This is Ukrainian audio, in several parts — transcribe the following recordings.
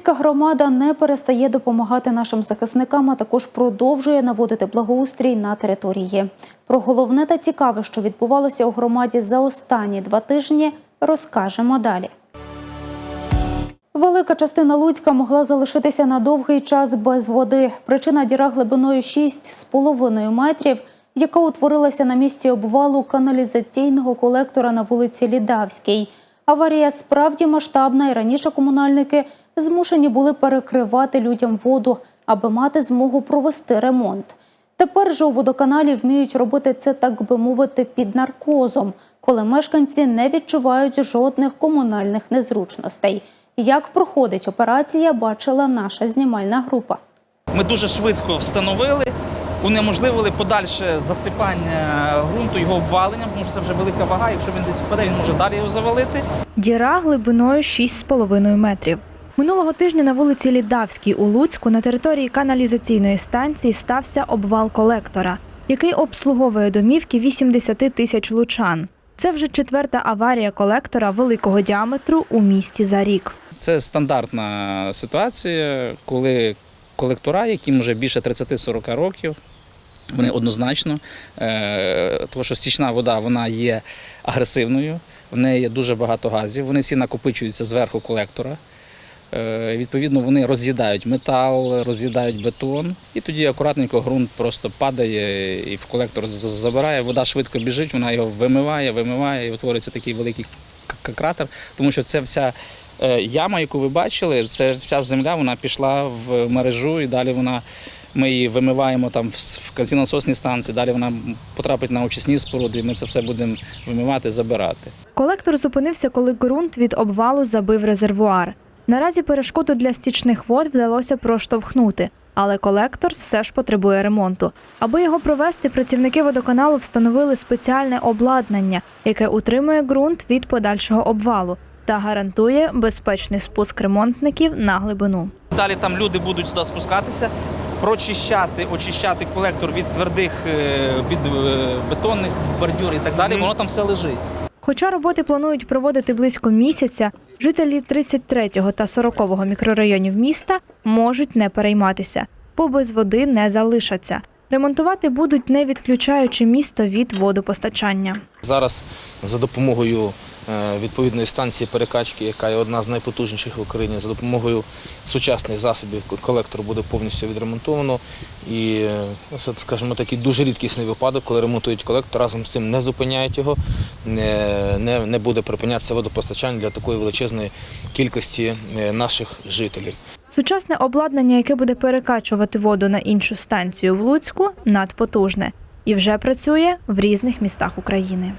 Луцька громада не перестає допомагати нашим захисникам, а також продовжує наводити благоустрій на території. Про головне та цікаве, що відбувалося у громаді за останні два тижні, розкажемо далі. Велика частина Луцька могла залишитися на довгий час без води. Причина діра глибиною 6,5 метрів, яка утворилася на місці обвалу каналізаційного колектора на вулиці Лідавській. Аварія справді масштабна, і раніше комунальники змушені були перекривати людям воду, аби мати змогу провести ремонт. Тепер же у водоканалі вміють робити це, так би мовити, під наркозом, коли мешканці не відчувають жодних комунальних незручностей. Як проходить операція, бачила наша знімальна група. Ми дуже швидко встановили, унеможливили подальше засипання ґрунту, його обвалення, тому що це вже велика вага. Якщо він десь впаде, він може далі його завалити. Діра глибиною 6,5 метрів. Минулого тижня на вулиці Лідавській у Луцьку на території каналізаційної станції стався обвал колектора, який обслуговує домівки 80 тисяч лучан. Це вже четверта аварія колектора великого діаметру у місті за рік. Це стандартна ситуація, коли колектора, яким вже більше 30-40 років, вони однозначно, е, тому що стічна вода вона є агресивною, в неї є дуже багато газів, вони всі накопичуються зверху колектора. Е, Відповідно, вони роз'їдають метал, роз'їдають бетон, і тоді акуратненько ґрунт просто падає і в колектор забирає. Вода швидко біжить, вона його вимиває, вимиває, і утворюється такий великий кратер, тому що це вся е, яма, яку ви бачили, це вся земля, вона пішла в мережу, і далі вона. Ми її вимиваємо там в кальцинососні станції, далі вона потрапить на очисні споруди, і ми це все будемо вимивати, забирати. Колектор зупинився, коли ґрунт від обвалу забив резервуар. Наразі перешкоду для стічних вод вдалося проштовхнути, але колектор все ж потребує ремонту. Аби його провести, працівники водоканалу встановили спеціальне обладнання, яке утримує ґрунт від подальшого обвалу та гарантує безпечний спуск ремонтників на глибину. Далі там люди будуть сюди спускатися, прочищати, очищати колектор від твердих, е, від е, бетонних бордюр і так далі. Воно там все лежить. Хоча роботи планують проводити близько місяця, жителі 33-го та 40-го мікрорайонів міста можуть не перейматися, бо без води не залишаться. Ремонтувати будуть не відключаючи місто від водопостачання. Зараз за допомогою відповідної станції перекачки, яка є одна з найпотужніших в Україні, за допомогою сучасних засобів колектор буде повністю відремонтовано. І е, це, скажімо, такий дуже рідкісний випадок, коли ремонтують колектор, разом з цим не зупиняють його, не, не, не буде припинятися водопостачання для такої величезної кількості е, наших жителів. Сучасне обладнання, яке буде перекачувати воду на іншу станцію в Луцьку, надпотужне і вже працює в різних містах України.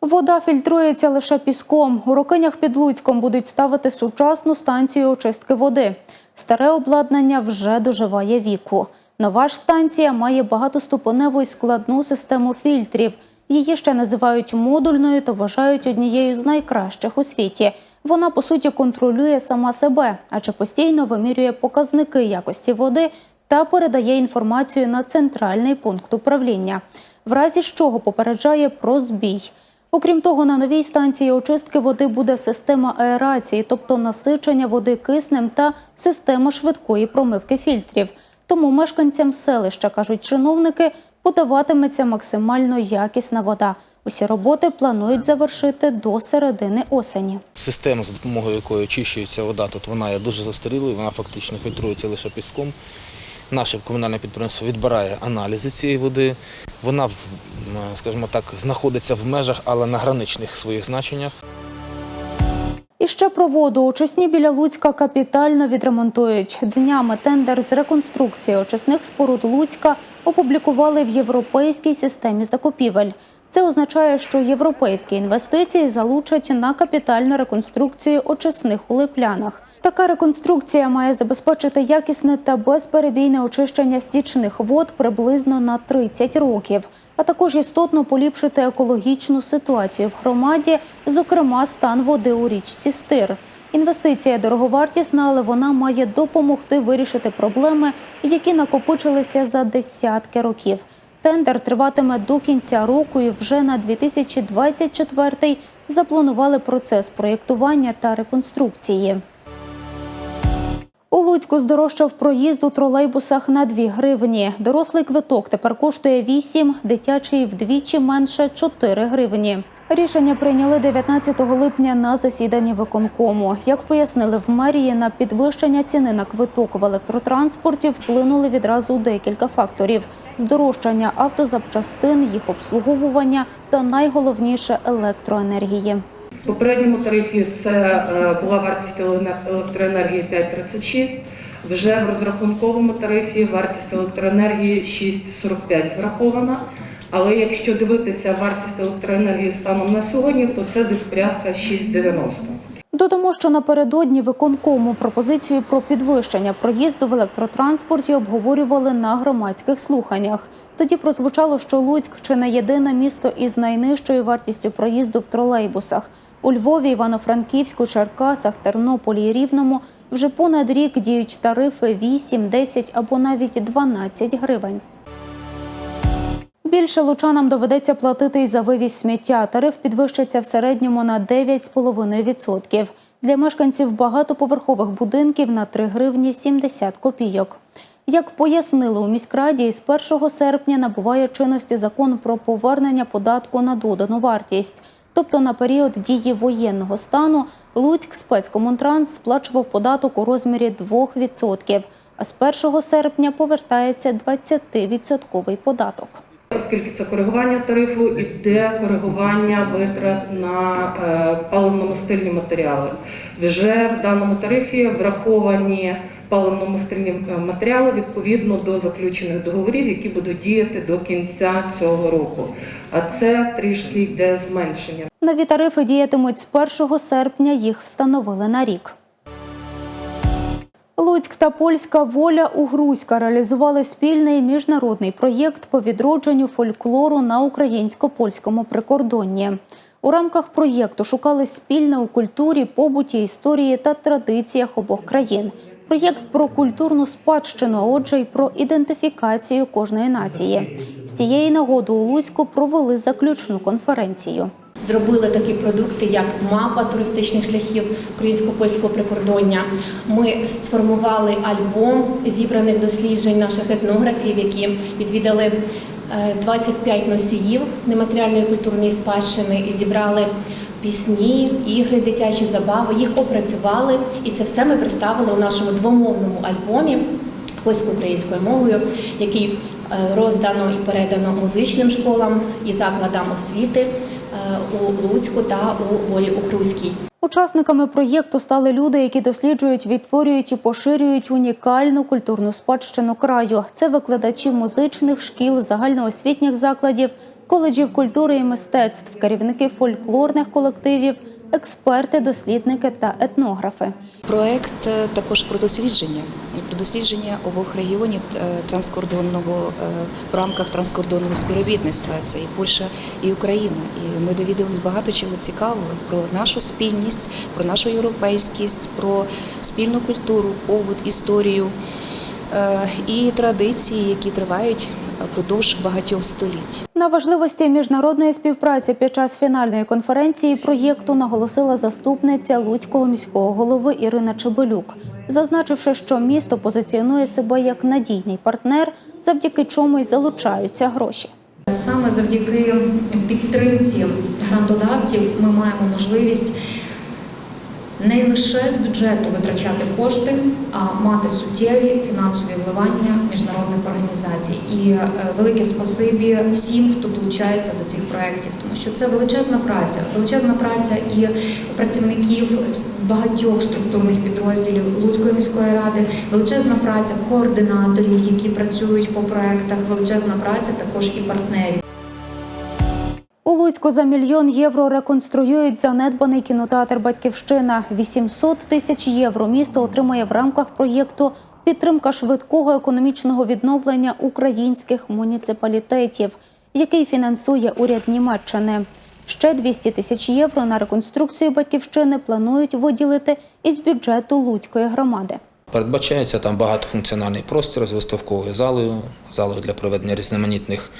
Вода фільтрується лише піском. У Рокинях під Луцьком будуть ставити сучасну станцію очистки води. Старе обладнання вже доживає віку. Нова ж станція має багатоступеневу і складну систему фільтрів. Її ще називають модульною та вважають однією з найкращих у світі. Вона по суті контролює сама себе, адже постійно вимірює показники якості води та передає інформацію на центральний пункт управління, в разі чого попереджає про збій. Окрім того, на новій станції очистки води буде система аерації, тобто насичення води киснем та система швидкої промивки фільтрів. Тому мешканцям селища, кажуть чиновники, подаватиметься максимально якісна вода. Усі роботи планують завершити до середини осені. Система, за допомогою якої очищується вода, тут вона є дуже застарілою, вона фактично фільтрується лише піском. Наше комунальне підприємство відбирає аналізи цієї води. Вона, скажімо так, знаходиться в межах, але на граничних своїх значеннях. І ще про воду. Очисні біля Луцька капітально відремонтують. Днями тендер з реконструкції очисних споруд Луцька опублікували в європейській системі закупівель. Це означає, що європейські інвестиції залучать на капітальну реконструкцію очисних у Липлянах. Така реконструкція має забезпечити якісне та безперебійне очищення стічних вод приблизно на 30 років, а також істотно поліпшити екологічну ситуацію в громаді, зокрема стан води у річці Стир. Інвестиція дороговартісна, але вона має допомогти вирішити проблеми, які накопичилися за десятки років. Тендер триватиме до кінця року і вже на 2024 запланували процес проєктування та реконструкції. У Луцьку здорожчав проїзд у тролейбусах на 2 гривні. Дорослий квиток тепер коштує 8, дитячий вдвічі менше 4 гривні. Рішення прийняли 19 липня на засіданні виконкому. Як пояснили в мерії, на підвищення ціни на квиток в електротранспорті вплинули відразу декілька факторів: здорожчання автозапчастин, їх обслуговування та найголовніше електроенергії. В попередньому тарифі це е, була вартість електроенергії 5,36. Вже в розрахунковому тарифі вартість електроенергії 6,45 врахована. Але якщо дивитися вартість електроенергії станом на сьогодні, то це десь порядка 6,90. Додамо, що напередодні виконкому пропозицію про підвищення проїзду в електротранспорті обговорювали на громадських слуханнях. Тоді прозвучало, що Луцьк чи не єдине місто із найнижчою вартістю проїзду в тролейбусах. У Львові, Івано-Франківську, Черкасах, Тернополі і Рівному вже понад рік діють тарифи 8, 10 або навіть 12 гривень. Більше лучанам доведеться платити й за вивіз сміття. Тариф підвищиться в середньому на 9,5%. Для мешканців багатоповерхових будинків на 3 гривні 70 копійок. Як пояснили у міськраді, із 1 серпня набуває чинності закон про повернення податку на додану вартість. Тобто на період дії воєнного стану Луцьк спецкомунтранс сплачував податок у розмірі 2%, а з 1 серпня повертається 20% податок. Оскільки це коригування тарифу, іде коригування витрат на е, паливно-мастильні матеріали. Вже в даному тарифі враховані паливно-мастильні е, матеріали відповідно до заключених договорів, які будуть діяти до кінця цього року. А це трішки йде зменшення. Нові тарифи діятимуть з 1 серпня. Їх встановили на рік. Луцьк та польська воля у Грузька реалізували спільний міжнародний проєкт по відродженню фольклору на українсько-польському прикордонні. У рамках проєкту шукали спільне у культурі, побуті, історії та традиціях обох країн. Проєкт про культурну спадщину, а отже, й про ідентифікацію кожної нації. З цієї нагоди у Луцьку провели заключну конференцію. Зробили такі продукти, як мапа туристичних шляхів українсько-польського прикордоння. Ми сформували альбом зібраних досліджень наших етнографів, які відвідали е, 25 носіїв нематеріальної культурної спадщини і зібрали пісні, ігри, дитячі забави. Їх опрацювали, і це все ми представили у нашому двомовному альбомі польсько-українською мовою, який е, роздано і передано музичним школам і закладам освіти е, у Луцьку та у Волі Ухруській. Учасниками проєкту стали люди, які досліджують, відтворюють і поширюють унікальну культурну спадщину краю. Це викладачі музичних шкіл, загальноосвітніх закладів, коледжів культури і мистецтв, керівники фольклорних колективів, експерти, дослідники та етнографи. Проект е, також про дослідження, про дослідження обох регіонів е, транскордонного е, в рамках транскордонного співробітництва. Це і Польща, і Україна. І ми довідались багато чого цікавого про нашу спільність, про нашу європейськість, про спільну культуру, побут, історію і традиції, які тривають впродовж багатьох століть. На важливості міжнародної співпраці під час фінальної конференції проєкту наголосила заступниця Луцького міського голови Ірина Чебелюк, зазначивши, що місто позиціонує себе як надійний партнер, завдяки чому й залучаються гроші. Саме завдяки підтримці грантодавців ми маємо можливість не лише з бюджету витрачати кошти, а мати суттєві фінансові вливання міжнародних організацій. І е, велике спасибі всім, хто долучається до цих проєктів, тому що це величезна праця, величезна праця і працівників багатьох структурних підрозділів Луцької міської ради, величезна праця координаторів, які працюють по проектах, величезна праця також і партнерів. Луцьку за мільйон євро реконструюють занедбаний кінотеатр Батьківщина. 800 тисяч євро місто отримає в рамках проєкту підтримка швидкого економічного відновлення українських муніципалітетів, який фінансує уряд Німеччини. Ще 200 тисяч євро на реконструкцію батьківщини планують виділити із бюджету Луцької громади. Передбачається там багатофункціональний простір з виставковою залою, залою для проведення різноманітних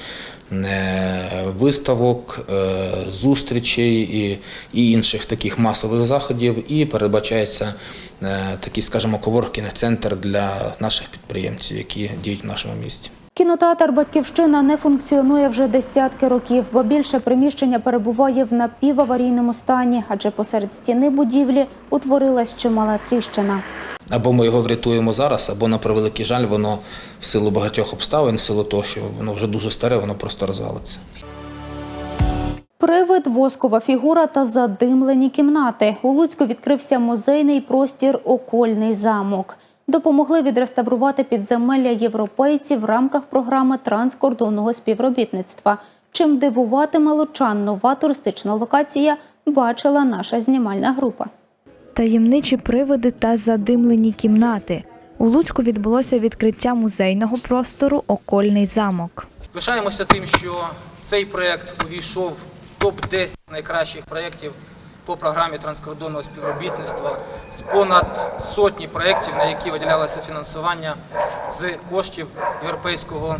виставок, е, зустрічей і, і інших таких масових заходів. І передбачається е, такий, скажімо, коворкінг центр для наших підприємців, які діють в нашому місті. Кінотеатр Батьківщина не функціонує вже десятки років, бо більше приміщення перебуває в напіваварійному стані, адже посеред стіни будівлі утворилась чимала тріщина. Або ми його врятуємо зараз, або на превеликий жаль, воно в силу багатьох обставин, в силу того, що воно вже дуже старе, воно просто розвалиться. Привид, воскова фігура та задимлені кімнати. У Луцьку відкрився музейний простір Окольний замок. Допомогли відреставрувати підземелля європейці в рамках програми транскордонного співробітництва. Чим дивуватиме лучан нова туристична локація, бачила наша знімальна група. Таємничі привиди та задимлені кімнати. У Луцьку відбулося відкриття музейного простору Окольний замок. Пишаємося тим, що цей проєкт увійшов в топ-10 найкращих проєктів по програмі транскордонного співробітництва з понад сотні проєктів, на які виділялося фінансування з коштів Європейського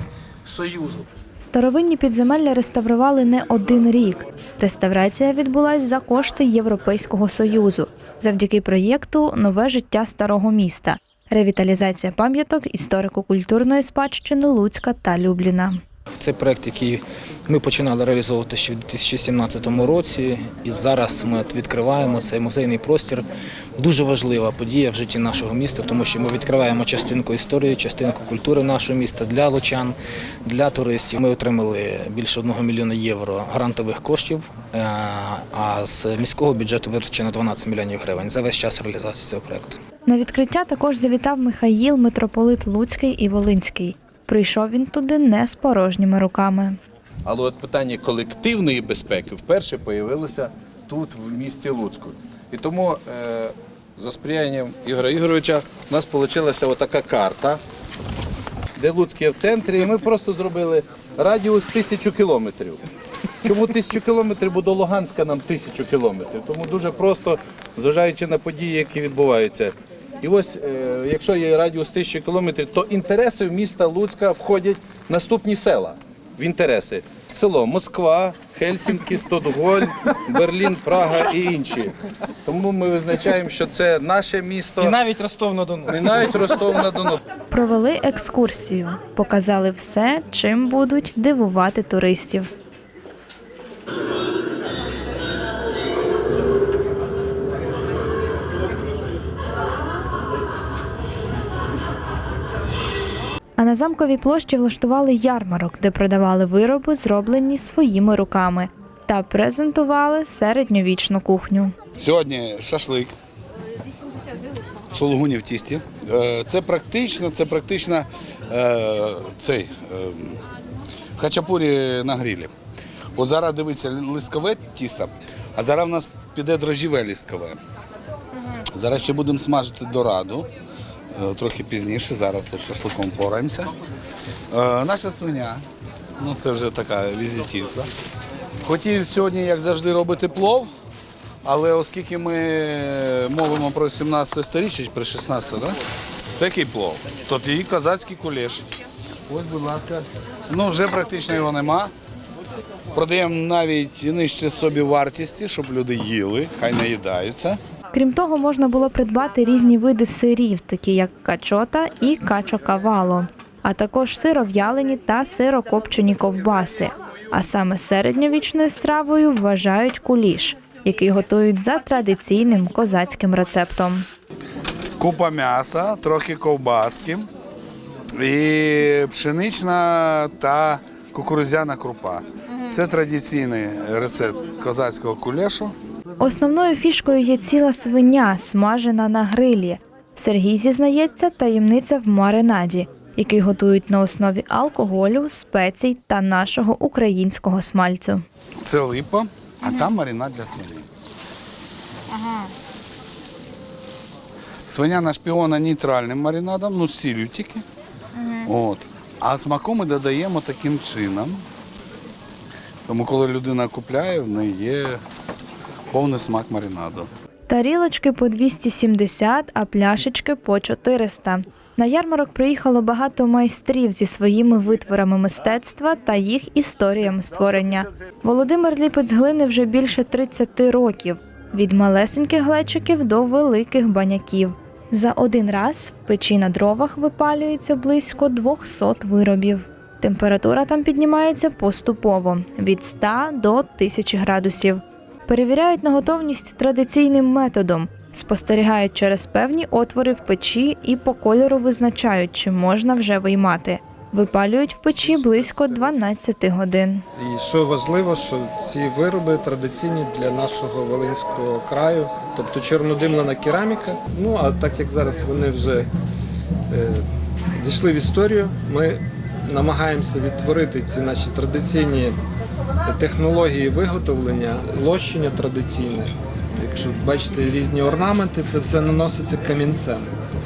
Союзу. Старовинні підземелля реставрували не один рік. Реставрація відбулась за кошти Європейського союзу завдяки проєкту Нове життя старого міста, ревіталізація пам'яток історико-культурної спадщини Луцька та Любліна. Це проєкт, який ми починали реалізовувати ще в 2017 році, і зараз ми відкриваємо цей музейний простір. Дуже важлива подія в житті нашого міста, тому що ми відкриваємо частинку історії, частинку культури нашого міста для лучан, для туристів. Ми отримали більше одного мільйона євро грантових коштів, е, а з міського бюджету витрачено 12 мільйонів гривень за весь час реалізації цього проєкту. На відкриття також завітав Михаїл, митрополит Луцький і Волинський. Прийшов він туди не з порожніми руками. Але от питання колективної безпеки вперше появилося тут, в місті Луцьку. І тому е, за сприянням Ігоря Ігоровича у нас вийшла така карта, де Луцьк є в центрі, і ми просто зробили радіус тисячу кілометрів. Чому тисячу кілометрів, бо до Луганська нам тисячу кілометрів. Тому дуже просто, зважаючи на події, які відбуваються. І ось, е, якщо є радіус тисячі кілометрів, то інтереси в міста Луцька входять наступні села в інтереси. Село Москва, Хельсінки, Стокгольм, Берлін, Прага і інші. Тому ми визначаємо, що це наше місто. І навіть Ростов на Дону. І навіть Ростов на Дону. Провели екскурсію, показали все, чим будуть дивувати туристів. А на замковій площі влаштували ярмарок, де продавали вироби, зроблені своїми руками, та презентували середньовічну кухню. Сьогодні шашлик. Сулугуні в тісті. Е, Це практично, це практично е, цей е, хачапурі на грилі. От зараз дивиться лискове тісто, а зараз в нас піде дрожжіве лискове. Зараз ще будемо смажити дораду. Е, Трохи пізніше, зараз тут шашликом пораємося. Е, Наша свиня, ну це вже така візитівка. Хотів сьогодні, як завжди, робити плов, але оскільки ми мовимо про 17 сторіччя, про 16, да? такий плов, то тоді козацький кулеш. Ось, будь ласка. Ну, вже практично його нема. Продаємо навіть нижче собі вартісті, щоб люди їли, хай наїдаються. Крім того, можна було придбати різні види сирів, такі як качота і качокавало, а також сиров'ялені та сирокопчені ковбаси. А саме середньовічною стравою вважають куліш, який готують за традиційним козацьким рецептом. Купа м'яса, трохи ковбаски і пшенична та кукурудзяна крупа. Це традиційний рецепт козацького кулешу. Основною фішкою є ціла свиня, смажена на грилі. Сергій зізнається, таємниця в маринаді, який готують на основі алкоголю, спецій та нашого українського смальцю. Це липа, а там маринад для свині. Свиня нашпіона нейтральним маринадом, ну з сіллю тільки. От. А смаку ми додаємо таким чином. Тому коли людина купляє, в неї є повний смак маринаду. Тарілочки по 270, а пляшечки по 400. На ярмарок приїхало багато майстрів зі своїми витворами мистецтва та їх історіями створення. Володимир ліпить з глини вже більше 30 років від малесеньких глечиків до великих баняків. За один раз в печі на дровах випалюється близько 200 виробів. Температура там піднімається поступово від 100 до 1000 градусів. Перевіряють на готовність традиційним методом, спостерігають через певні отвори в печі і по кольору визначають, чи можна вже виймати. Випалюють в печі близько 12 годин. І що важливо, що ці вироби традиційні для нашого Волинського краю, тобто чорнодимлена кераміка. Ну а так як зараз вони вже е, війшли в історію, ми намагаємося відтворити ці наші традиційні технології виготовлення, лощення традиційне. Якщо бачите різні орнаменти, це все наноситься камінцем.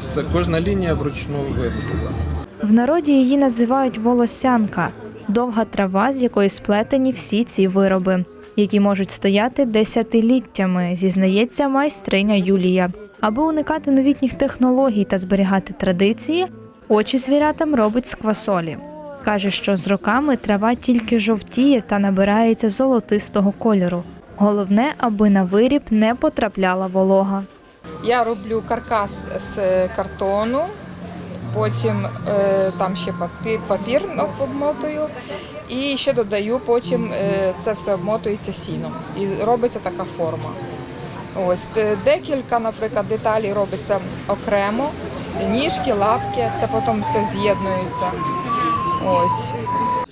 Все, кожна лінія вручну виготовлена. В народі її називають волосянка довга трава, з якої сплетені всі ці вироби, які можуть стояти десятиліттями, зізнається майстриня Юлія. Аби уникати новітніх технологій та зберігати традиції, очі звірятам робить з квасолі. Каже, що з роками трава тільки жовтіє та набирається золотистого кольору. Головне, аби на виріб не потрапляла волога. Я роблю каркас з картону, потім е, там ще папір, обмотую і ще додаю, потім е, це все обмотується сіном і робиться така форма. Ось е, декілька, наприклад, деталей робиться окремо, ніжки, лапки, це потім все з'єднується. Ось.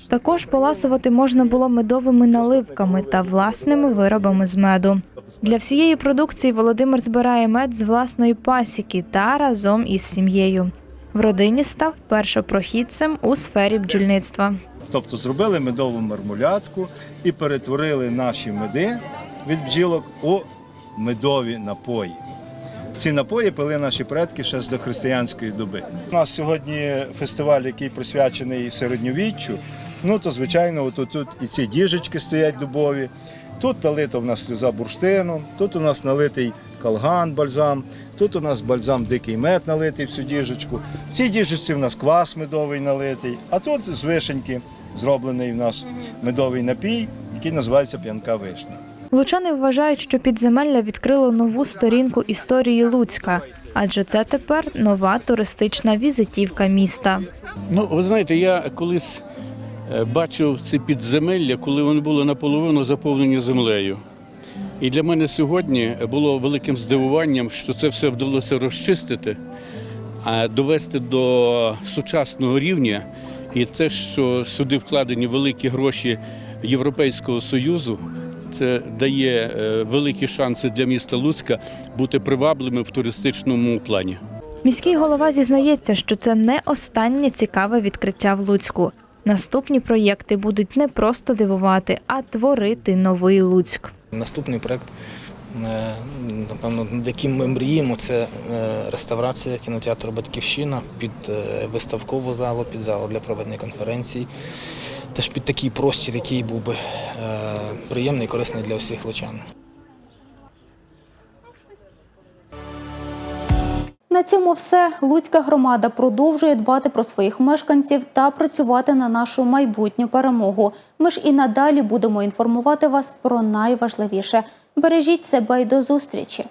Також поласувати можна було медовими наливками та власними виробами з меду. Для всієї продукції Володимир збирає мед з власної пасіки та разом із сім'єю. В родині став першопрохідцем у сфері бджільництва. Тобто зробили медову мармулятку і перетворили наші меди від бджілок у медові напої. Ці напої пили наші предки ще з дохристиянської доби. У нас сьогодні фестиваль, який присвячений середньовіччю. Ну то звичайно, тут, тут і ці діжечки стоять дубові. Тут налито в нас сльоза бурштину, тут у нас налитий калган, бальзам, тут у нас бальзам дикий мед налитий в цю діжечку. В цій діжечці в нас квас медовий налитий, а тут з вишеньки зроблений в нас медовий напій, який називається п'янка вишня. Лучани вважають, що підземелля відкрило нову сторінку історії Луцька, адже це тепер нова туристична візитівка міста. Ну, ви знаєте, я колись е, бачив ці підземелля, коли вони були наполовину заповнені землею. І для мене сьогодні було великим здивуванням, що це все вдалося розчистити, довести до сучасного рівня. І те, що сюди вкладені великі гроші Європейського Союзу, це дає е, великі шанси для міста Луцька бути привабливими в туристичному плані. Міський голова зізнається, що це не останнє цікаве відкриття в Луцьку. Наступні проєкти будуть не просто дивувати, а творити новий Луцьк. Наступний проект, е, напевно, над яким ми мріємо, це е, реставрація кінотеатру Батьківщина під виставкову залу, під залу для проведення конференцій. Теж під такий простір, який був би е, приємний і корисний для всіх лучан. На цьому все. Луцька громада продовжує дбати про своїх мешканців та працювати на нашу майбутню перемогу. Ми ж і надалі будемо інформувати вас про найважливіше. Бережіть себе й до зустрічі.